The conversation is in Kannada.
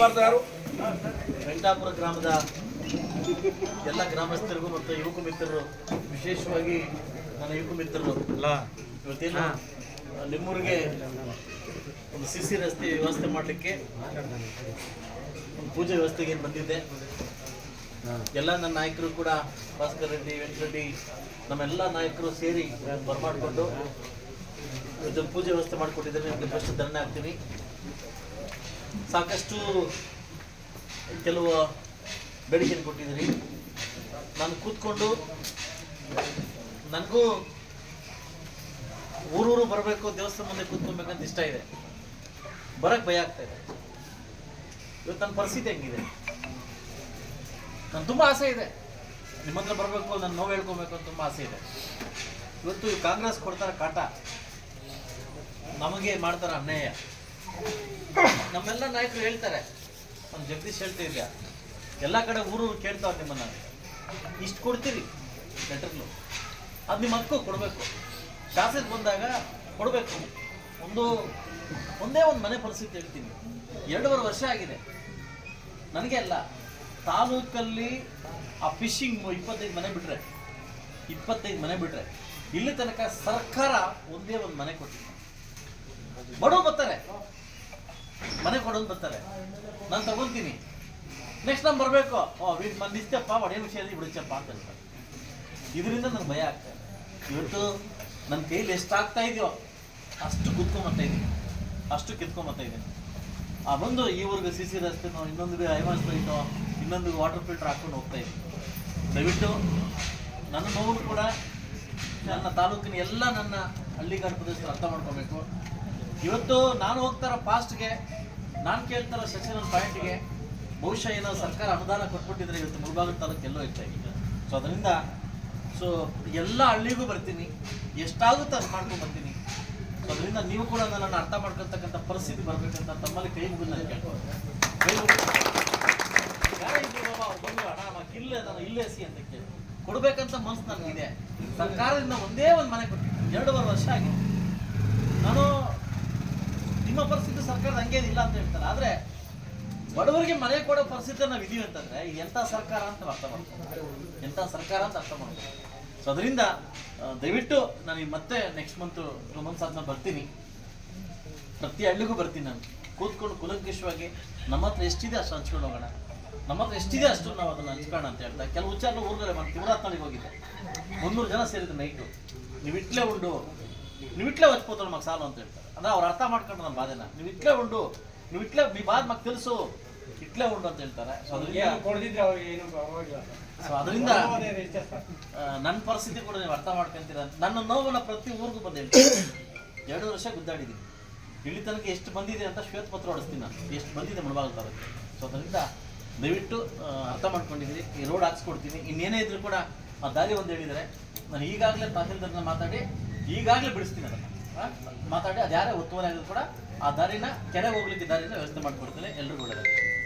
ವೆಂಕಟಾಪುರ ಗ್ರಾಮದ ಎಲ್ಲ ಗ್ರಾಮಸ್ಥರಿಗೂ ಮತ್ತು ಯುವಕ ಮಿತ್ರರು ವಿಶೇಷವಾಗಿ ನನ್ನ ಯುವಕ ಮಿತ್ರರು. ಇವತ್ತೇನು ನಿಮ್ಮೂರಿಗೆ ಒಂದು ಸಿ ಸಿ ರಸ್ತೆ ವ್ಯವಸ್ಥೆ ಮಾಡಲಿಕ್ಕೆ ಒಂದು ಪೂಜೆ ವ್ಯವಸ್ಥೆಗೆ ಏನು ಬಂದಿದ್ದೆ. ಎಲ್ಲ ನನ್ನ ನಾಯಕರು ಕೂಡ ಭಾಸ್ಕರ್ ರೆಡ್ಡಿ ವೆಂಕಟರೆಡ್ಡಿ ನಮ್ಮೆಲ್ಲ ನಾಯಕರು ಸೇರಿ ಬರಮಾಡಿಕೊಂಡು ಇವತ್ತು ಪೂಜೆ ವ್ಯವಸ್ಥೆ ಮಾಡಿಕೊಟ್ಟಿದ್ದಾರೆ ನಿಮಗೆ ಫಸ್ಟ್ ಧರಣೆ ಆಗ್ತೀನಿ. ಸಾಕಷ್ಟು ಕೆಲವು ಬೇಡಿಕೆಯನ್ನು ಕೊಟ್ಟಿದ್ದೀರಿ. ನಾನು ಕೂತ್ಕೊಂಡು ನನಗೂ ಊರೂರು ಬರಬೇಕು, ದೇವಸ್ಥಾನ ಮುಂದೆ ಕೂತ್ಕೊಬೇಕಂತ ಇಷ್ಟ ಇದೆ. ಬರಕ್ಕೆ ಭಯ ಆಗ್ತಾ ಇದೆ. ಇವತ್ತು ನನ್ನ ಪರಿಸ್ಥಿತಿ ಹೆಂಗಿದೆ? ನಾನು ತುಂಬ ಆಸೆ ಇದೆ. ನಿಮ್ಮ ಹತ್ರ ಬರಬೇಕು, ನಾನು ನೋವು ಹೇಳ್ಕೊಬೇಕು ಅಂತ ತುಂಬ ಆಸೆ ಇದೆ. ಇವತ್ತು ಕಾಂಗ್ರೆಸ್ ಕೊಡ್ತಾರೆ ಕಾಟ. ನಮಗೆ ಮಾಡ್ತಾರೆ ಅನ್ಯಾಯ. ನಮ್ಮೆಲ್ಲ ನಾಯಕರು ಹೇಳ್ತಾರೆ. ಒಂದು ಜಗದೀಶ್ ಹೇಳ್ತಾ ಇದೆಯಾ, ಎಲ್ಲ ಕಡೆ ಊರು ಕೇಳ್ತಾವ ನಿಮ್ಮನ್ನ. ಇಷ್ಟು ಕೊಡ್ತೀರಿ ಲೆಟರ್ಲು ಅದು ನಿಮ್ಮ ಹಕ್ಕು, ಕೊಡಬೇಕು. ಶಾಸಕ ಬಂದಾಗ ಕೊಡಬೇಕು. ಒಂದು, ಒಂದೇ ಒಂದು ಮನೆ ಪರಿಸ್ಥಿತಿ ಹೇಳ್ತೀನಿ. ಎರಡೂವರೆ ವರ್ಷ ಆಗಿದೆ. ನನಗೆ ಅಲ್ಲ, ತಾಲೂಕಲ್ಲಿ ಆ ಫಿಶಿಂಗ್ ಇಪ್ಪತ್ತೈದು ಮನೆ ಬಿಟ್ರೆ, ಇಪ್ಪತ್ತೈದು ಮನೆ ಬಿಟ್ರೆ, ಇಲ್ಲಿ ತನಕ ಸರ್ಕಾರ ಒಂದೇ ಒಂದು ಮನೆ ಕೊಟ್ಟಿದೆ. ಬಡವರು ಮನೆ ಬರ್ತಾರೆ. ನಾನು ತಗೊಂತೀನಿ. ನೆಕ್ಸ್ಟ್ ನಾನು ಬರಬೇಕು. ಓ, ವೀಟ್ ಬಂದಿಸ್ತಪ್ಪ ವಿಷಯ ವಿಷಯದಲ್ಲಿ ಬಿಡಿಸಪ್ಪ ಅಂತ ಹೇಳ್ತಾರೆ ಇದರಿಂದ ನನಗೆ ಭಯ ಆಗ್ತದೆ ಇವತ್ತು ನನ್ನ ಕೈಲಿ ಎಷ್ಟು ಆಗ್ತಾ ಇದೆಯೋ, ಅಷ್ಟು ಕುತ್ಕೊಂಬತ್ತಾ ಇದ್ದೀನಿ. ಅಷ್ಟು ಕಿತ್ಕೊಂಬತ್ತಾ ಇದ್ದೀನಿ. ಆ ಬಂದು ಈ ಊರಿಗೆ ಸಿ ಸಿ ರಸ್ತೆನೋ, ಇನ್ನೊಂದು ಐವಾಸ್ ಲೈಟೋ ಇನ್ನೊಂದು ವಾಟರ್ ಫಿಲ್ಟರ್ ಹಾಕೊಂಡು ಹೋಗ್ತಾ ಇದ್ದೀನಿ. ದಯವಿಟ್ಟು ನನ್ನ ನೋವು ಕೂಡ ನನ್ನ ತಾಲೂಕಿನ ಎಲ್ಲ ನನ್ನ ಹಳ್ಳಿಗಾಡು ಪ್ರದೇಶದಲ್ಲಿ ಅರ್ಥ ಮಾಡ್ಕೋಬೇಕು. ಇವತ್ತು ನಾನು ಹೋಗ್ತಾರ ಫಾಸ್ಟ್ಗೆ ನಾನು ಕೇಳ್ತಾರ ಸೆಕ್ಷನ್ ಪಾಯಿಂಟ್ಗೆ ಬಹುಶಃ ಏನೋ ಸರ್ಕಾರ ಅನುದಾನ ಕೊಟ್ಬಿಟ್ಟಿದ್ರೆ ಇವತ್ತು ಮುಳಬಾಗಿಲು ತಾಲೂಕು ಎಲ್ಲೋ ಈಗ. ಸೊ ಅದರಿಂದ ಸೊ ಎಲ್ಲ ಹಳ್ಳಿಗೂ ಬರ್ತೀನಿ, ಎಷ್ಟಾಗುತ್ತೋ ಅದು ಮಾಡ್ಕೊಂಡು ಬರ್ತೀನಿ. ಸೊ ಅದರಿಂದ ನೀವು ಕೂಡ ನನ್ನನ್ನು ಅರ್ಥ ಮಾಡ್ಕೊಳ್ತಕ್ಕಂಥ ಪರಿಸ್ಥಿತಿ ಬರಬೇಕಂತ ತಮ್ಮಲ್ಲಿ ಕೈ ಮುಗಿದು ನಾನು ಕೇಳ್ಕೊಳ್ತೀನಿ ಕೈ ಮುಗಿದು ಬಾಬಾ ಅವ್ರು ಬಂದು ಅಣ್ಣ ನಮಗೆ ಇಲ್ಲೇ ಇಲ್ಲೇ ಸಿ ಅಂತ ಕೇಳಿ ಕೊಡಬೇಕಂತ ಮನಸ್ಸು ನನಗಿದೆ. ಸರ್ಕಾರದಿಂದ ಒಂದೇ ಒಂದು ಮನೆ ಕೊಟ್ಟಿದ್ದೀನಿ. ಎರಡೂವರೆ ವರ್ಷ ಆಗಿದೆ. ನಾನು ನಿಮ್ಮ ಪರಿಸ್ಥಿತಿ ಸರ್ಕಾರದ ಹಂಗೇನಿಲ್ಲ ಅಂತ ಹೇಳ್ತಾರೆ. ಆದ್ರೆ ಬಡವರಿಗೆ ಮನೆ ಕೊಡೋ ಪರಿಸ್ಥಿತಿ ನಾವು ಇದೀವಿ ಅಂತಂದ್ರೆ ಎಂತ ಸರ್ಕಾರ ಅಂತ ಅರ್ಥ ಮಾಡ್ಕೊಂಡು ಎಂಥ ಸರ್ಕಾರ ಅಂತ ಅರ್ಥ ಮಾಡ್ತಾರೆ ಸೊ ಅದರಿಂದ ದಯವಿಟ್ಟು ನಾನು ಮತ್ತೆ ನೆಕ್ಸ್ಟ್ ಮಂತ್ ಟೂ ಮಂತ್ಸ್ ಆದ್ಮೇಲೆ ಬರ್ತೀನಿ. ಪ್ರತಿ ಹಳ್ಳಿಗೂ ಬರ್ತೀನಿ ನಾನು. ಕೂತ್ಕೊಂಡು ಕುಲಂಕೇಶವಾಗಿ ನಮ್ಮ ಹತ್ರ ಎಷ್ಟಿದೆ ಅಷ್ಟು ಹಂಚ್ಕೊಂಡು ಹೋಗೋಣ. ನಮ್ಮ ಹತ್ರ ಎಷ್ಟಿದೆ ಅಷ್ಟು ನಾವು ಅದನ್ನ ಹಂಚ್ಕೋಣ ಅಂತ ಹೇಳ್ತಾ ಕೆಲವು ವಿಚಾರ ಊರ್ಗಡೆ ಮಾಡಿ ಹೋಗಿದ್ದೆ ಮುನ್ನೂರು ಜನ ಸೇರಿದ್ರು ನೈಟು ನೀವು ಇಟ್ಲೇ ಉಂಡು. ನೀವು ಇಟ್ಲೇ ಹಚ್ಕೋತಾರ ಮಗ ಸಾಲು ಅಂತ ಹೇಳ್ತಾರೆ ಅಂದ್ರೆ ಅವ್ರು ಅರ್ಥ ಮಾಡ್ಕೊಂಡು ನಮ್ಮ ಬಾಧೆನ ನೀವು ಇಟ್ಲೇ ಉಂಡು ನೀವು ಇಟ್ಲೇ మీ ಬಾದ್ ಮಗ తెలుసు ಇಟ್ಲೇ ಉಂಡು ಅಂತ ಹೇಳ್ತಾರೆ ಸೊ ಅದರಿಂದ ಏನು ಕೊಡ್ದಿದ್ರೆ ಅವ್ರಿಗೆ ಏನು ಪರವಾಗಿಲ್ಲ ಸೊ ಅದರಿಂದ ಅದೇ ಇಷ್ಟೇ. ನನ್ನ ಪರಿಸ್ಥಿತಿ ಕೂಡ ನೀವು ಅರ್ಥ ಮಾಡ್ಕೊಂತೀರ ಅಂತ ನನ್ನ ನೋವನ್ನ ಪ್ರತಿ ಊರಿಗೂ ಬಂದು ಹೇಳ್ತೀನಿ ಎರಡು ವರ್ಷ ಗುದ್ದಾಡಿದ್ದೀನಿ ಇಲ್ಲಿ ತನಕ ಎಷ್ಟು ಬಂದಿದೆ ಅಂತ ಶ್ವೇತಪತ್ರ ಹೊಡಿಸ್ತೀನಿ ನಾನು ಎಷ್ಟು ಬಂದಿದೆ ಮುಳಬಾಗಿಲು ತಾಲೂಕು ಸೊ ಅದರಿಂದ ದಯವಿಟ್ಟು ಆ, ಅರ್ಥ ಮಾಡ್ಕೊಂಡಿದ್ದೀರಿ ಈ ರೋಡ್ ಹಾಕ್ಸ್ಕೊಡ್ತೀನಿ ಇನ್ನೇನೇ ಇದ್ರೂ ಕೂಡ ಆ ದಾರಿ ಒಂದು ಹೇಳಿದರೆ ನಾನು ಈಗಾಗಲೇ ತಹಸೀಲ್ದಾರ್ನ ಮಾತಾಡಿ ಈಗಾಗಲೇ ಬಿಡಿಸ್ತೀನಿ ಅದನ್ನು. ಮಾತಾಡಿ ಅದು ಯಾರೇ ಒತ್ತುವರಿ ಆಗಿದ್ರು ಕೂಡ ಆ ದಾರಿನ ಕೆರೆ ಹೋಗ್ಲಿಕ್ಕೆ ದಾರಿನ ವ್ಯವಸ್ಥೆ ಮಾಡಿಕೊಡ್ತೇನೆ. ಎಲ್ರಿಗೂ ಒಳ್ಳೆಯದು